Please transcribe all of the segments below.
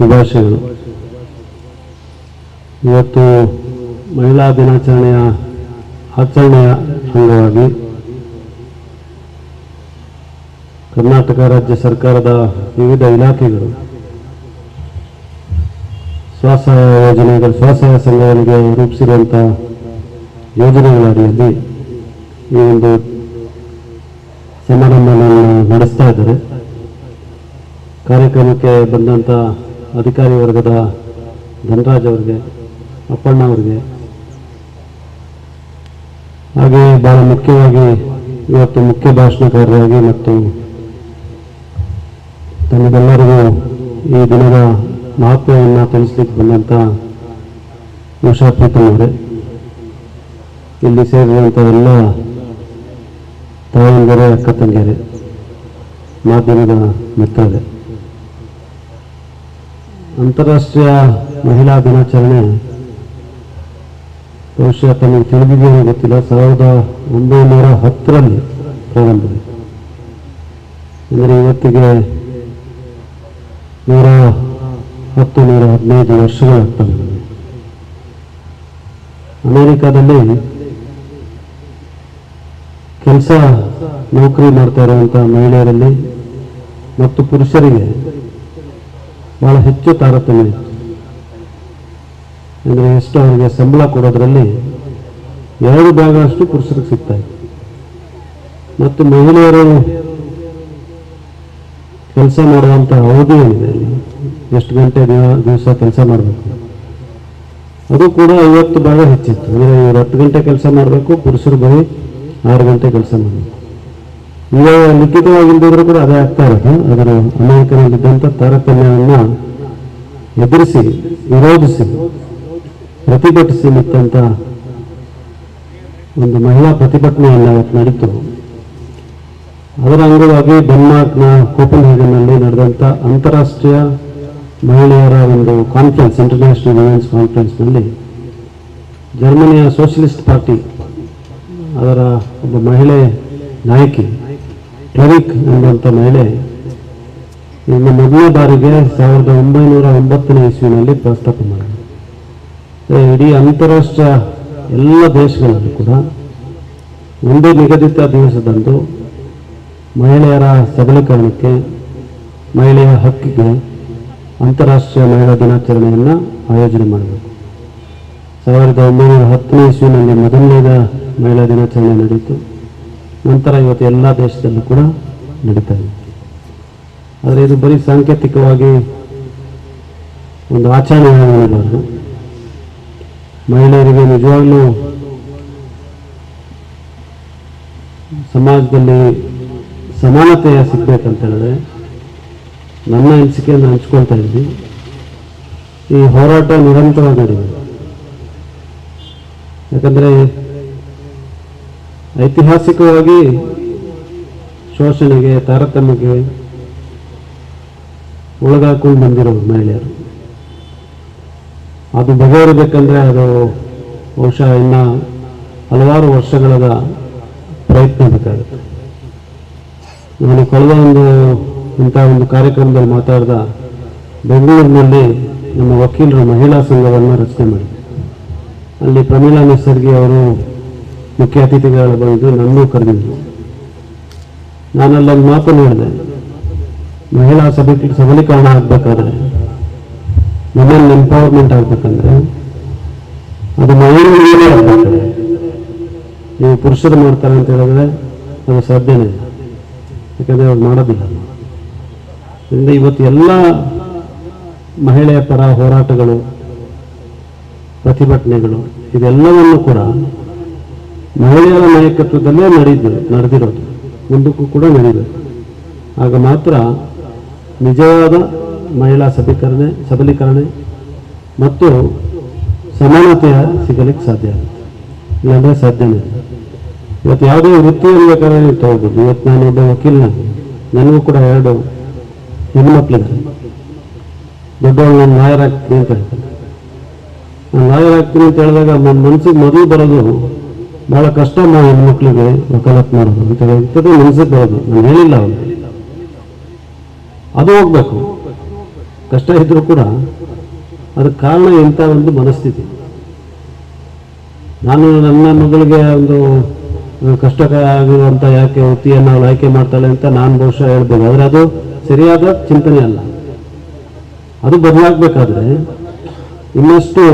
ಶುಭಾಶಯಗಳು. ಇವತ್ತು ಮಹಿಳಾ ದಿನಾಚರಣೆಯ ಆಚರಣೆಯ ಅಂಗವಾಗಿ ಕರ್ನಾಟಕ ರಾಜ್ಯ ಸರ್ಕಾರದ ವಿವಿಧ ಇಲಾಖೆಗಳು ಸ್ವಸಹಾಯ ಯೋಜನೆಗಳು, ಸ್ವಸಹಾಯ ಸಂಘಗಳಿಗೆ ರೂಪಿಸಿರುವಂಥ ಯೋಜನೆಗಳ ಅಡಿಯಲ್ಲಿ ಈ ಒಂದು ಸಮಾರಂಭವನ್ನು ನಡೆಸ್ತಾ ಇದ್ದಾರೆ. ಕಾರ್ಯಕ್ರಮಕ್ಕೆ ಬಂದಂಥ ಅಧಿಕಾರಿ ವರ್ಗದ ಧನರಾಜ್ ಅವರಿಗೆ, ಅಪ್ಪಣ್ಣ ಅವರಿಗೆ, ಹಾಗೆ ಬಹಳ ಮುಖ್ಯವಾಗಿ ಇವತ್ತು ಮುಖ್ಯ ಭಾಷಣಕಾರರಾಗಿ ಮತ್ತು ತಮಗೆಲ್ಲರಿಗೂ ಈ ದಿನದ ಮಹತ್ವವನ್ನು ತಿಳಿಸ್ಲಿಕ್ಕೆ ಬಂದಂಥ ಉಷಾ ಪ್ರೀತಮ್ ಅವರೇ. ಇಲ್ಲಿ ಸೇರಿರುವಂಥ ಎಲ್ಲ ತಾಯಂದಿರೇ ಅಕ್ಕ ತಂಗಿಯರೇ ಮಾಧ್ಯಮದ ಮಿತ್ರರೇ. ಅಂತಾರಾಷ್ಟ್ರೀಯ ಮಹಿಳಾ ದಿನಾಚರಣೆ ಬಹುಶಃ ತಮಗೆ ತಿಳಿದಿದೆಯೋ ಗೊತ್ತಿಲ್ಲ. ಸಾವಿರದ ಒಂಬೈನೂರ ಹತ್ತರಲ್ಲಿ ಪ್ರಾರಂಭ. ಅಂದರೆ ಇವತ್ತಿಗೆ ನೂರ ಹತ್ತು, ನೂರ ಹದಿನೈದು ವರ್ಷಗಳಾಗ್ತವೆ ಅಮೆರಿಕಾದಲ್ಲಿ ಕೆಲಸ ನೌಕರಿ ಮಾಡ್ತಾ ಇರುವಂಥ ಮಹಿಳೆಯರಲ್ಲಿ ಮತ್ತು ಪುರುಷರಿಗೆ ಬಹಳ ಹೆಚ್ಚು ತಾರತಮ್ಯ ಇತ್ತು ಅಂದರೆ ಎಷ್ಟು ಅವರಿಗೆ ಸಂಬಳ ಕೊಡೋದ್ರಲ್ಲಿ ಎರಡು ಭಾಗ ಅಷ್ಟು ಪುರುಷರಿಗೆ ಸಿಗ್ತಾ ಇತ್ತು ಮತ್ತು ಮಹಿಳೆಯರು ಕೆಲಸ ಮಾಡುವಂಥ ಅವಧಿ ಏನಿದೆ ಅಲ್ಲಿ? ಎಷ್ಟು ಗಂಟೆ ದಿವಸ ಕೆಲಸ ಮಾಡಬೇಕು? ಅದು ಕೂಡ ಐವತ್ತು ಭಾಗ ಹೆಚ್ಚಿತ್ತು. ಅಂದರೆ ಇವರು ಹತ್ತು ಗಂಟೆ ಕೆಲಸ ಮಾಡಬೇಕು, ಪುರುಷರು ಬರೀ ಆರು ಗಂಟೆ ಕೆಲಸ ಮಾಡಬೇಕು. ಇವಾಗ ಲಿಖಿತವಾಗಿಲ್ಲದಿದ್ರು ಕೂಡ ಅದೇ ಆಗ್ತಾ ಇರೋದು ಅದರ ಅಮೆರಿಕನಲ್ಲಿದ್ದಂಥ ತಾರತಮ್ಯವನ್ನು ಎದುರಿಸಿ, ವಿರೋಧಿಸಿ, ಪ್ರತಿಭಟಿಸಿ ನಿಂತ ಒಂದು ಮಹಿಳಾ ಪ್ರತಿಭಟನೆಯನ್ನು ಅವತ್ತು ನಡೀತು ಅದರ ಅಂಗವಾಗಿ ಡೆನ್ಮಾರ್ಕ್ನ ಕೋಪನ್ಹೇಗನ್ನಲ್ಲಿ ನಡೆದಂಥ ಅಂತಾರಾಷ್ಟ್ರೀಯ ಮಹಿಳೆಯರ ಒಂದು ಕಾನ್ಫರೆನ್ಸ್, ಇಂಟರ್ನ್ಯಾಷನಲ್ ವುಮೆನ್ಸ್ ಕಾನ್ಫರೆನ್ಸ್ನಲ್ಲಿ ಜರ್ಮನಿಯ ಸೋಷಲಿಸ್ಟ್ ಪಾರ್ಟಿ, ಅದರ ಒಬ್ಬ ಮಹಿಳೆ ನಾಯಕಿ ಕ್ಲರಿಕ್ ಎಂಬಂಥ ಮಹಿಳೆ ಇನ್ನು ಮೊದಲನೇ ಬಾರಿಗೆ ಸಾವಿರದ ಒಂಬೈನೂರ ಒಂಬತ್ತನೇ ಇಸ್ವಿನಲ್ಲಿ ಪ್ರಸ್ತಾಪ ಮಾಡಿದೆ ಇಡೀ ಅಂತಾರಾಷ್ಟ್ರೀಯ ಎಲ್ಲ ದೇಶಗಳಲ್ಲಿ ಕೂಡ ಒಂದೇ ನಿಗದಿತ ದಿವಸದಂದು ಮಹಿಳೆಯರ ಸಬಲೀಕರಣಕ್ಕೆ, ಮಹಿಳೆಯ ಹಕ್ಕಿಗೆ ಅಂತಾರಾಷ್ಟ್ರೀಯ ಮಹಿಳಾ ದಿನಾಚರಣೆಯನ್ನು ಆಯೋಜನೆ ಮಾಡಬೇಕು. ಸಾವಿರದ ಒಂಬೈನೂರ ಹತ್ತನೇ ಇಸ್ವಿನಲ್ಲಿ ಮೊದಲನೇದ ಮಹಿಳಾ ದಿನಾಚರಣೆ ನಡೀತು. ನಂತರ ಇವತ್ತು ಎಲ್ಲ ದೇಶದಲ್ಲೂ ಕೂಡ ನಡೀತಾ ಇದೆ. ಆದರೆ ಇದು ಬರೀ ಸಾಂಕೇತಿಕವಾಗಿ ಒಂದು ಆಚರಣೆ ಆಗಿರಬಾರ್ದು. ಮಹಿಳೆಯರಿಗೆ ನಿಜವಾಗ್ಲೂ ಸಮಾಜದಲ್ಲಿ ಸಮಾನತೆ ಸಿಗ್ಬೇಕಂತ ಹೇಳಿದ್ರೆ ನನ್ನ ಅನಿಸಿಕೆಯನ್ನು ಹಂಚ್ಕೊಳ್ತಾ ಇದ್ವಿ ಈ ಹೋರಾಟ ನಿರಂತರವಾಗಿ ನಡೀಬೇಕು. ಯಾಕಂದರೆ ಐತಿಹಾಸಿಕವಾಗಿ ಶೋಷಣೆಗೆ, ತಾರತಮ್ಯಕ್ಕೆ ಒಳಗಾಕೊಂಡು ಬಂದಿರೋದು ಮಹಿಳೆಯರು. ಅದು ಬಗೆಹರಿಬೇಕಂದ್ರೆ ಅದು ಬಹುಶಃ ಇನ್ನ ಹಲವಾರು ವರ್ಷಗಳ ಪ್ರಯತ್ನ ಬೇಕಾಗುತ್ತೆ. ನಾನು ಕಳೆದ ಒಂದು ಇಂಥ ಒಂದು ಕಾರ್ಯಕ್ರಮದಲ್ಲಿ ಮಾತಾಡಿದ ಬೆಂಗಳೂರಿನಲ್ಲಿ ನಮ್ಮ ವಕೀಲರು ಮಹಿಳಾ ಸಂಘವನ್ನು ರಚನೆ ಮಾಡಿದೆ ಅಲ್ಲಿ ಪ್ರಮೀಳಾ ನಿಸರ್ಗಿ ಅವರು ಮುಖ್ಯ ಅತಿಥಿಗಳು ಬಂದು ನನ್ನೂ ಕರೆದಿದ್ರು. ನಾನಲ್ಲೊಂದು ಮಾತು ಹೇಳಿದೆ. ಮಹಿಳಾ ಸಭೆಗೆ ಸಬಲೀಕರಣ ಆಗ್ಬೇಕಾದ್ರೆ ವುಮೆನ್ ಎಂಪವರ್ಮೆಂಟ್ ಆಗ್ಬೇಕಂದ್ರೆ, ಅದು ಮಹಿಳೆಯೇ ಆಗಬೇಕು ನೀವು ಪುರುಷರು ಮಾಡ್ತಾರೆ ಅಂತ ಹೇಳಿದ್ರೆ ಅದು ಸಾಧ್ಯನೇ ಇಲ್ಲ. ಯಾಕಂದರೆ ಅವ್ರು ಮಾಡೋದಿಲ್ಲ. ಅದರಿಂದ ಇವತ್ತು ಎಲ್ಲ ಮಹಿಳೆಯ ಪರ ಹೋರಾಟಗಳು, ಪ್ರತಿಭಟನೆಗಳು, ಇದೆಲ್ಲವನ್ನು ಕೂಡ ಮಹಿಳೆಯರ ನಾಯಕತ್ವದಲ್ಲೇ ನಡೆದು, ನಡೆದಿರೋದು. ಮುಂದಕ್ಕೂ ಕೂಡ ನಡೀಬೇಕು ಆಗ ಮಾತ್ರ ನಿಜವಾದ ಮಹಿಳಾ ಸಬಲೀಕರಣ ಸಬಲೀಕರಣ ಮತ್ತು ಸಮಾನತೆಯ ಸಿಗಲಿಕ್ಕೆ ಸಾಧ್ಯ ಆಗುತ್ತೆ. ಇಲ್ಲಾಂದರೆ ಸಾಧ್ಯನೇ ಇಲ್ಲ. ಇವತ್ತು ಯಾವುದೇ ವೃತ್ತಿ ಇರಬೇಕಾದ್ರೆ ನೀವು ತಗೋಬೋದು. ಇವತ್ತು ನಾನು ಒಬ್ಬ ವಕೀಲನ. ನನಗೂ ಕೂಡ ಎರಡು ಹೆಣ್ಮಕ್ಳಿದ್ದಾರೆ. ದೊಡ್ಡವಳು ನಾನು ಲಾಯರ್ ಆಗ್ತೀನಿ ಅಂತ ಹೇಳ್ತಾರೆ ನಾನು ಲಾಯರ್ ಆಗ್ತೀನಿ ಅಂತ ಹೇಳಿದಾಗ ನನ್ನ ಮನಸ್ಸಿಗೆ ಮೊದಲು ಬರೋದು ಬಹಳ ಕಷ್ಟ ನಾವು ಹೆಣ್ಮಕ್ಳಿಗೆ ವಕಾಲತ್ ಮಾಡೋದು ಅಂತ ಇಂಥದ್ದು ಮನಸ್ಸಿಗೆ ಬರೋದು ನಾನು ಹೇಳಿಲ್ಲ ಅವನು. ಅದು ಹೋಗ್ಬೇಕು. ಕಷ್ಟ ಇದ್ರೂ ಕೂಡ ಅದಕ್ಕೆ ಕಾರಣ ಇಂಥ ಒಂದು ಮನಸ್ಥಿತಿ. ನಾನು ನನ್ನ ಮಗಳಿಗೆ ಒಂದು ಕಷ್ಟ ಆಗಿರುವಂಥ ಯಾಕೆ ವೃತ್ತಿಯನ್ನು ಅವಳು ಆಯ್ಕೆ ಮಾಡ್ತಾಳೆ ಅಂತ ನಾನು ಬಹುಶಃ ಹೇಳ್ಬೋದು. ಆದರೆ ಅದು ಸರಿಯಾದ ಚಿಂತನೆ ಅಲ್ಲ. ಅದು ಬದಲಾಗಬೇಕಾದ್ರೆ ಇನ್ನಷ್ಟು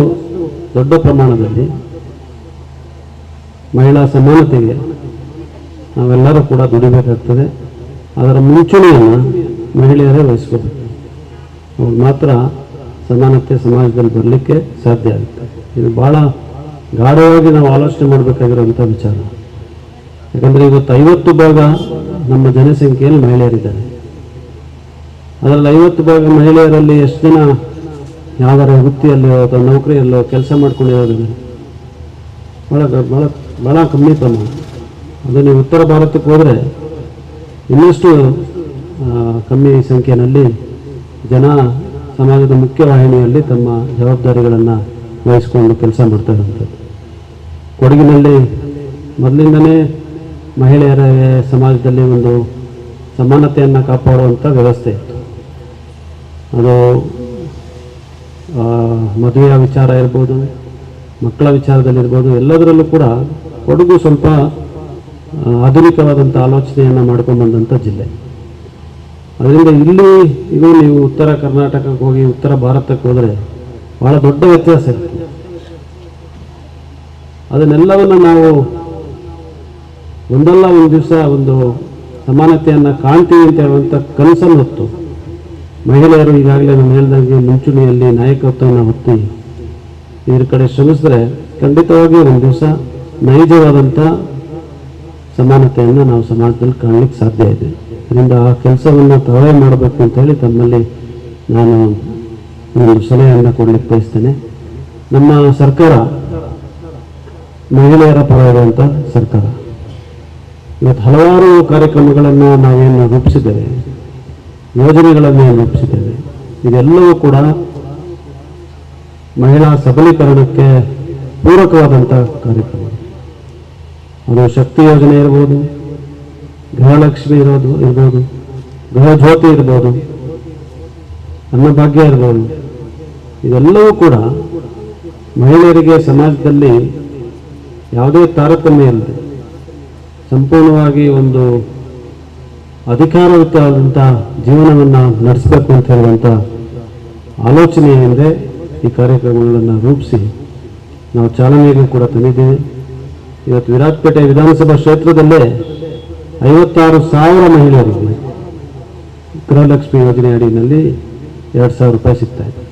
ದೊಡ್ಡ ಪ್ರಮಾಣದಲ್ಲಿ ಮಹಿಳಾ ಸಮಾನತೆಗೆ ನಾವೆಲ್ಲರೂ ಕೂಡ ದುಡಿಬೇಕಾಗ್ತದೆ. ಅದರ ಮುಂಚೂಣಿಯನ್ನು ಮಹಿಳೆಯರೇ ವಹಿಸ್ಕೋಬೇಕು. ಅವ್ರು ಮಾತ್ರ ಸಮಾನತೆ ಸಮಾಜದಲ್ಲಿ ಬರಲಿಕ್ಕೆ ಸಾಧ್ಯ ಆಗುತ್ತೆ. ಇದು ಭಾಳ ಗಾಢವಾಗಿ ನಾವು ಆಲೋಚನೆ ಮಾಡಬೇಕಾಗಿರುವಂಥ ವಿಚಾರ. ಯಾಕಂದರೆ ಇವತ್ತು ಐವತ್ತು ಭಾಗ ನಮ್ಮ ಜನಸಂಖ್ಯೆಯಲ್ಲಿ ಮಹಿಳೆಯರಿದ್ದಾರೆ. ಅದರಲ್ಲಿ ಐವತ್ತು ಭಾಗ ಮಹಿಳೆಯರಲ್ಲಿ ಎಷ್ಟು ಜನ ಯಾವ್ದಾರ ವೃತ್ತಿಯಲ್ಲೋ ಅಥವಾ ನೌಕರಿಯಲ್ಲೋ ಕೆಲಸ ಮಾಡ್ಕೊಂಡಿರೋದಿಲ್ಲ ಭಾಳ ಭಾಳ ಭಾಳ ಕಮ್ಮಿ ಪ್ರಮಾಣ. ಅದು ನೀವು ಉತ್ತರ ಭಾರತಕ್ಕೆ ಹೋದರೆ ಇನ್ನಷ್ಟು ಕಮ್ಮಿ ಸಂಖ್ಯೆಯಲ್ಲಿ ಜನ ಸಮಾಜದ ಮುಖ್ಯವಾಹಿನಿಯಲ್ಲಿ ತಮ್ಮ ಜವಾಬ್ದಾರಿಗಳನ್ನು ವಹಿಸ್ಕೊಂಡು ಕೆಲಸ ಮಾಡ್ತಾ ಇರುವಂಥದ್ದು. ಕೊಡಗಿನಲ್ಲಿ ಮೊದಲಿಂದನೇ ಮಹಿಳೆಯರ ಸಮಾಜದಲ್ಲಿ ಒಂದು ಸಮಾನತೆಯನ್ನು ಕಾಪಾಡುವಂಥ ವ್ಯವಸ್ಥೆ ಇತ್ತು. ಅದು ಮದುವೆಯ ವಿಚಾರ ಇರ್ಬೋದು, ಮಕ್ಕಳ ವಿಚಾರದಲ್ಲಿರ್ಬೋದು, ಎಲ್ಲದರಲ್ಲೂ ಕೂಡ ಕೊಡಗು ಸ್ವಲ್ಪ ಆಧುನಿಕವಾದಂಥ ಆಲೋಚನೆಯನ್ನು ಮಾಡ್ಕೊಂಡ್ಬಂದಂಥ ಜಿಲ್ಲೆ. ಅದರಿಂದ ಇಲ್ಲಿ ಇದು ನೀವು ಉತ್ತರ ಕರ್ನಾಟಕಕ್ಕೆ ಹೋಗಿ ಉತ್ತರ ಭಾರತಕ್ಕೆ ಹೋದರೆ ಬಹಳ ದೊಡ್ಡ ವ್ಯತ್ಯಾಸ ಇರುತ್ತೆ. ಅದನ್ನೆಲ್ಲವನ್ನು ನಾವು ಒಂದಲ್ಲ ಒಂದು ದಿವಸ ಒಂದು ಸಮಾನತೆಯನ್ನು ಕಾಣ್ತೀವಿ ಅಂತ ಹೇಳುವಂಥ ಕನಸನ್ನು ಹೊತ್ತು ಮಹಿಳೆಯರು ಈಗಾಗಲೇ ನಾನು ಹೇಳ್ದಂಗೆ ಮುಂಚೂಣಿಯಲ್ಲಿ ನಾಯಕತ್ವವನ್ನು ಹೊತ್ತಿ ಇದ್ರ ಕಡೆ ಶ್ರಮಿಸಿದ್ರೆ ಖಂಡಿತವಾಗಿ ಒಂದು ದಿವಸ ನೈಜವಾದಂಥ ಸಮಾನತೆಯನ್ನು ನಾವು ಸಮಾಜದಲ್ಲಿ ಕಾಣಲಿಕ್ಕೆ ಸಾಧ್ಯ ಇದೆ. ಅದರಿಂದ ಆ ಕೆಲಸವನ್ನು ತಾವೇ ಮಾಡಬೇಕು ಅಂತ ಹೇಳಿ ತಮ್ಮಲ್ಲಿ ನಾನು ಒಂದು ಸಲಹೆಯನ್ನು ಕೊಡಲಿಕ್ಕೆ ಬಯಸ್ತೇನೆ. ನಮ್ಮ ಸರ್ಕಾರ ಮಹಿಳೆಯರ ಪರ ಇರುವಂಥ ಸರ್ಕಾರ. ಇವತ್ತು ಹಲವಾರು ಕಾರ್ಯಕ್ರಮಗಳನ್ನು ನಾವೇನು ರೂಪಿಸಿದ್ದೇವೆ ಯೋಜನೆಗಳನ್ನು ರೂಪಿಸಿದ್ದೇವೆ. ಇದೆಲ್ಲವೂ ಕೂಡ ಮಹಿಳಾ ಸಬಲೀಕರಣಕ್ಕೆ ಪೂರಕವಾದಂಥ ಕಾರ್ಯಕ್ರಮ. ಅದು ಶಕ್ತಿ ಯೋಜನೆ ಇರ್ಬೋದು, ಗೃಹಲಕ್ಷ್ಮಿ ಇರೋದು ಇರ್ಬೋದು ಗೃಹ ಜ್ಯೋತಿ ಇರ್ಬೋದು, ಅನ್ನಭಾಗ್ಯ ಇರ್ಬೋದು, ಇದೆಲ್ಲವೂ ಕೂಡ ಮಹಿಳೆಯರಿಗೆ ಸಮಾಜದಲ್ಲಿ ಯಾವುದೇ ತಾರತಮ್ಯ ಇಲ್ಲದೆ ಸಂಪೂರ್ಣವಾಗಿ ಒಂದು ಅಧಿಕಾರಯುತವಾದಂಥ ಜೀವನವನ್ನು ನಡೆಸಬೇಕು ಅಂತ ಹೇಳುವಂಥ ಆಲೋಚನೆಯಿಂದ ಈ ಕಾರ್ಯಕ್ರಮಗಳನ್ನು ರೂಪಿಸಿ ನಾವು ಚಾಲನೆಗೂ ಕೂಡ ತಂದಿದ್ದೇವೆ. ಇವತ್ತು ವಿರಾಜಪೇಟೆ ವಿಧಾನಸಭಾ ಕ್ಷೇತ್ರದಲ್ಲೇ ಐವತ್ತಾರು ಸಾವಿರ ಮಹಿಳೆಯರಿಗೆ ಗೃಹಲಕ್ಷ್ಮಿ ಯೋಜನೆ ಅಡಿಯಲ್ಲಿ ಎರಡು ಸಾವಿರ ರೂಪಾಯಿ ಸಿಗ್ತಾ ಇದೆ.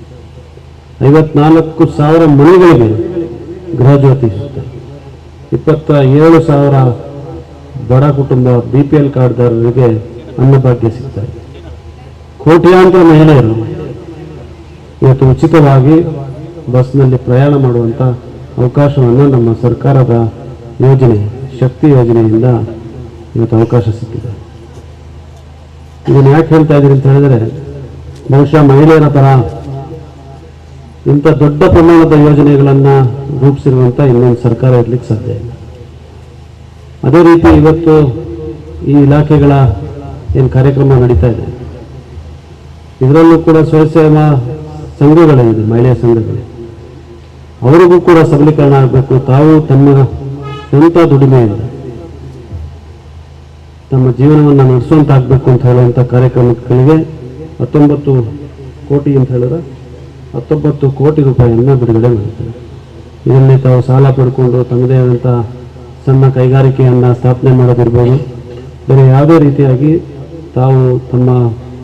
ಐವತ್ನಾಲ್ಕು ಸಾವಿರ ಮನೆಗಳಿಗೆ ಗೃಹಜ್ಯೋತಿ ಸಿಗ್ತಾ ಇದೆ. ಇಪ್ಪತ್ತ ಏಳು ಸಾವಿರ ಬಡ ಕುಟುಂಬ ಬಿ ಪಿ ಎಲ್ ಕಾರ್ಡ್ದಾರರಿಗೆ ಅನ್ನಭಾಗ್ಯ ಸಿಗ್ತಾ ಇದೆ. ಕೋಟ್ಯಾಂತರ ಮಹಿಳೆಯರು ಇವತ್ತು ಉಚಿತವಾಗಿ ಬಸ್ನಲ್ಲಿ ಪ್ರಯಾಣ ಮಾಡುವಂಥ ಅವಕಾಶವನ್ನು ನಮ್ಮ ಸರ್ಕಾರದ ಯೋಜನೆ, ಶಕ್ತಿ ಯೋಜನೆಯಿಂದ ಇವತ್ತು ಅವಕಾಶ ಸಿಕ್ಕಿದೆ. ಇದನ್ನು ಯಾಕೆ ಹೇಳ್ತಾ ಇದ್ದೀನಿ ಅಂತ ಹೇಳಿದರೆ, ಬಹುಶಃ ಮಹಿಳೆಯರ ಪರ ಇಂಥ ದೊಡ್ಡ ಪ್ರಮಾಣದ ಯೋಜನೆಗಳನ್ನು ರೂಪಿಸಿರುವಂಥ ಇನ್ನೊಂದು ಸರ್ಕಾರ ಇರಲಿಕ್ಕೆ ಸಾಧ್ಯ ಇಲ್ಲ. ಅದೇ ರೀತಿ ಇವತ್ತು ಈ ಇಲಾಖೆಗಳ ಏನು ಕಾರ್ಯಕ್ರಮ ನಡೀತಾ ಇದೆ. ಇದರಲ್ಲೂ ಕೂಡ ಸ್ವಯಂ ಸಂಘಗಳೇನಿದೆ ಮಹಿಳೆಯ ಸಂಘಗಳೇ. ಅವರಿಗೂ ಕೂಡ ಸಬಲೀಕರಣ ಆಗಬೇಕು. ತಾವು ತಮ್ಮ ಸ್ವಂತ ದುಡಿಮೆಯಿಂದ ತಮ್ಮ ಜೀವನವನ್ನು ನಡೆಸುವಂತಾಗಬೇಕು ಅಂತ ಹೇಳುವಂಥ ಕಾರ್ಯಕ್ರಮಗಳಿಗೆ ಹತ್ತೊಂಬತ್ತು ಕೋಟಿ ಅಂತ ಹೇಳಿದ್ರೆ ಹತ್ತೊಂಬತ್ತು ಕೋಟಿ ರೂಪಾಯಿಯನ್ನು ಬಿಡುಗಡೆ ಮಾಡ್ತಾರೆ. ಇದರಲ್ಲಿ ತಾವು ಸಾಲ ಪಡ್ಕೊಂಡು ತಮ್ಮದೇ ಆದಂಥ ಸಣ್ಣ ಕೈಗಾರಿಕೆಯನ್ನು ಸ್ಥಾಪನೆ ಮಾಡೋದಿರ್ಬೋದು. ಬೇರೆ ಯಾವುದೇ ರೀತಿಯಾಗಿ ತಾವು ತಮ್ಮ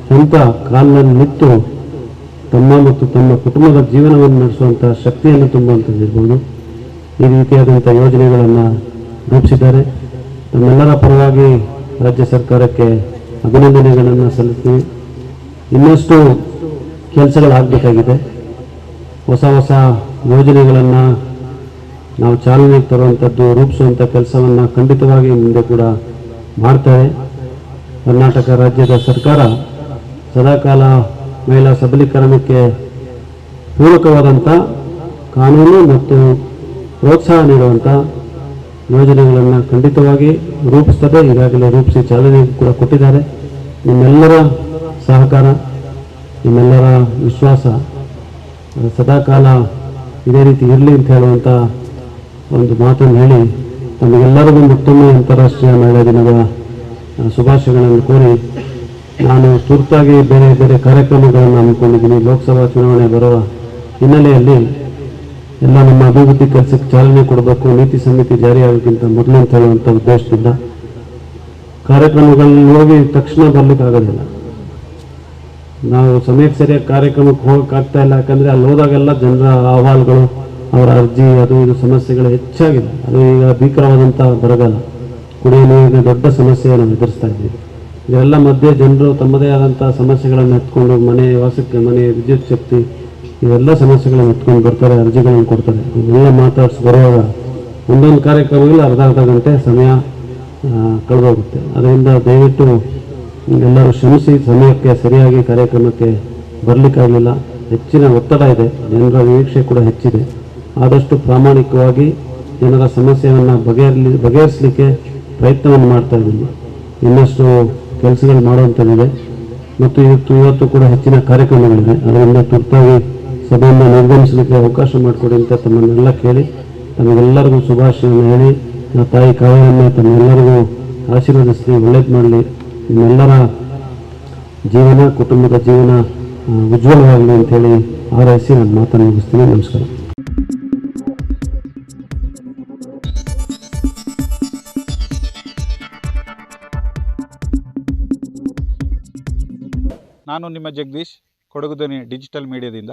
ಸ್ವಂತ ಕಾಲಿನಲ್ಲಿ ನಿಂತು ತಮ್ಮ ಮತ್ತು ತಮ್ಮ ಕುಟುಂಬದ ಜೀವನವನ್ನು ನಡೆಸುವಂಥ ಶಕ್ತಿಯನ್ನು ತುಂಬುವಂಥದ್ದಿರ್ಬೋದು. ಈ ರೀತಿಯಾದಂಥ ಯೋಜನೆಗಳನ್ನು ರೂಪಿಸಿದ್ದಾರೆ. ನಮ್ಮೆಲ್ಲರ ಪರವಾಗಿ ರಾಜ್ಯ ಸರ್ಕಾರಕ್ಕೆ ಅಭಿನಂದನೆಗಳನ್ನು ಸಲ್ಲಿಸ್ತೀವಿ. ಇನ್ನಷ್ಟು ಕೆಲಸಗಳಾಗಬೇಕಾಗಿದೆ ಹೊಸ ಹೊಸ ಯೋಜನೆಗಳನ್ನು ನಾವು ಚಾಲನೆ ತರುವಂಥದ್ದು, ರೂಪಿಸುವಂಥ ಕೆಲಸವನ್ನು ಖಂಡಿತವಾಗಿ ಮುಂದೆ ಕೂಡ ಮಾಡ್ತಾರೆ. ಕರ್ನಾಟಕ ರಾಜ್ಯದ ಸರ್ಕಾರ ಸದಾಕಾಲ ಮಹಿಳಾ ಸಬಲೀಕರಣಕ್ಕೆ ಪೂರಕವಾದಂಥ ಕಾನೂನು ಮತ್ತು ಪ್ರೋತ್ಸಾಹ ನೀಡುವಂಥ ಯೋಜನೆಗಳನ್ನು ಖಂಡಿತವಾಗಿ ರೂಪಿಸ್ತದೆ. ಈಗಾಗಲೇ ರೂಪಿಸಿ ಚಾಲನೆ ಕೂಡ ಕೊಟ್ಟಿದ್ದಾರೆ. ನಿಮ್ಮೆಲ್ಲರ ಸಹಕಾರ, ನಿಮ್ಮೆಲ್ಲರ ವಿಶ್ವಾಸ ಸದಾಕಾಲ ಇದೇ ರೀತಿ ಇರಲಿ ಅಂತ ಹೇಳುವಂಥ ಒಂದು ಮಾತನ್ನು ಹೇಳಿ ತಮಗೆಲ್ಲರಿಗೂ ಮತ್ತೊಮ್ಮೆ ಅಂತಾರಾಷ್ಟ್ರೀಯ ಮಹಿಳಾ ದಿನದ ಶುಭಾಶಯಗಳನ್ನು ಕೋರಿ ನಾನು ತುರ್ತಾಗಿ ಬೇರೆ ಬೇರೆ ಕಾರ್ಯಕ್ರಮಗಳನ್ನು ಹಮ್ಮಿಕೊಂಡಿದ್ದೀನಿ. ಲೋಕಸಭಾ ಚುನಾವಣೆ ಬರುವ ಹಿನ್ನೆಲೆಯಲ್ಲಿ ಎಲ್ಲ ನಮ್ಮ ಅಭಿವೃದ್ಧಿ ಕೆಲಸಕ್ಕೆ ಚಾಲನೆ ಕೊಡಬೇಕು, ನೀತಿ ಸಮಿತಿ ಜಾರಿಯಾಗೋಕ್ಕಿಂತ ಮೊದಲು ಅಂತ ಹೇಳುವಂಥ ಉದ್ದೇಶದಿಂದ ಕಾರ್ಯಕ್ರಮಗಳಲ್ಲಿ ಹೋಗಿ ತಕ್ಷಣ ಬರ್ಲಿಕ್ಕಾಗೋದಿಲ್ಲ ನಾವು ಸಮಯಕ್ಕೆ ಸರಿಯಾಗಿ ಕಾರ್ಯಕ್ರಮಕ್ಕೆ ಹೋಗೋಕ್ಕಾಗ್ತಾ ಇಲ್ಲ, ಯಾಕಂದರೆ ಅಲ್ಲಿ ಹೋದಾಗೆಲ್ಲ ಜನರ ಅಹವಾಲುಗಳು, ಅವರ ಅರ್ಜಿ, ಅದು ಇದು ಸಮಸ್ಯೆಗಳು ಹೆಚ್ಚಾಗಿದೆ. ಅದು ಈಗ ಭೀಕರವಾದಂಥ ಬರಗಾಲ. ಕುಡಿಯುವ ನೀರಿನ ದೊಡ್ಡ ಸಮಸ್ಯೆ ನಾವು ಎದುರಿಸ್ತಾ ಇದ್ದೀವಿ. ಇದೆಲ್ಲ ಮಧ್ಯೆ ಜನರು ತಮ್ಮದೇ ಆದಂಥ ಸಮಸ್ಯೆಗಳನ್ನು ಎತ್ಕೊಂಡು ಮನೆ ವಾಸಕ್ಕೆ ಮನೆ ವಿದ್ಯುತ್ ಶಕ್ತಿ ಇವೆಲ್ಲ ಸಮಸ್ಯೆಗಳನ್ನು ಎತ್ಕೊಂಡು ಬರ್ತಾರೆ, ಅರ್ಜಿಗಳನ್ನು ಕೊಡ್ತಾರೆ. ಇವೆಲ್ಲ ಮಾತಾಡಿಸಿ ಬರುವಾಗ ಒಂದೊಂದು ಕಾರ್ಯಕ್ರಮಗಳು ಅರ್ಧ ಅರ್ಧ ಗಂಟೆ ಸಮಯ ಕಳೆದೋಗುತ್ತೆ. ಅದರಿಂದ ದಯವಿಟ್ಟು ಎಲ್ಲರೂ ಶ್ರಮಿಸಿ, ಸಮಯಕ್ಕೆ ಸರಿಯಾಗಿ ಕಾರ್ಯಕ್ರಮಕ್ಕೆ ಬರಲಿಕ್ಕಾಗಲಿಲ್ಲ ಹೆಚ್ಚಿನ ಒತ್ತಡ ಇದೆ. ಜನರ ನಿರೀಕ್ಷೆ ಕೂಡ ಹೆಚ್ಚಿದೆ. ಆದಷ್ಟು ಪ್ರಾಮಾಣಿಕವಾಗಿ ಜನರ ಸಮಸ್ಯೆಯನ್ನು ಬಗೆಹರಲಿ, ಬಗೆಹರಿಸಲಿಕ್ಕೆ ಪ್ರಯತ್ನವನ್ನು ಮಾಡ್ತಾ ಇದ್ದೀನಿ. ಇನ್ನಷ್ಟು ಕೆಲಸಗಳು ಮಾಡುವಂಥದ್ದಿದೆ. ಮತ್ತು ಇವತ್ತು ಇವತ್ತು ಕೂಡ ಹೆಚ್ಚಿನ ಕಾರ್ಯಕ್ರಮಗಳಿವೆ. ಅದರಿಂದ ತುರ್ತಾಗಿ ಸಭೆಯನ್ನು ನಿರ್ಗಮಿಸಲಿಕ್ಕೆ ಅವಕಾಶ ಮಾಡಿಕೊಡಿ ಅಂತ ತಮ್ಮನ್ನೆಲ್ಲ ಕೇಳಿ, ತಮಗೆಲ್ಲರಿಗೂ ಶುಭಾಶಯವನ್ನು ಹೇಳಿ ಆ ತಾಯಿ ಕಾವ್ಯವನ್ನು ತಮ್ಮೆಲ್ಲರಿಗೂ ಆಶೀರ್ವದಿಸಿ ಒಳ್ಳೇದು ಮಾಡಲಿ. ನಿಮ್ಮೆಲ್ಲರ ಜೀವನ, ಕುಟುಂಬದ ಜೀವನ ಉಜ್ವಲವಾಗಲಿ ಅಂತೇಳಿ ಆರೈಸಿ ನಾನು ಮಾತನ್ನು ಮುಗಿಸ್ತೀನಿ. ನಮಸ್ಕಾರ. ನಾನು ನಿಮ್ಮ ಜಗದೀಶ್, ಕೊಡಗು ಧ್ವನಿ ಡಿಜಿಟಲ್ ಮೀಡಿಯಾದಿಂದ.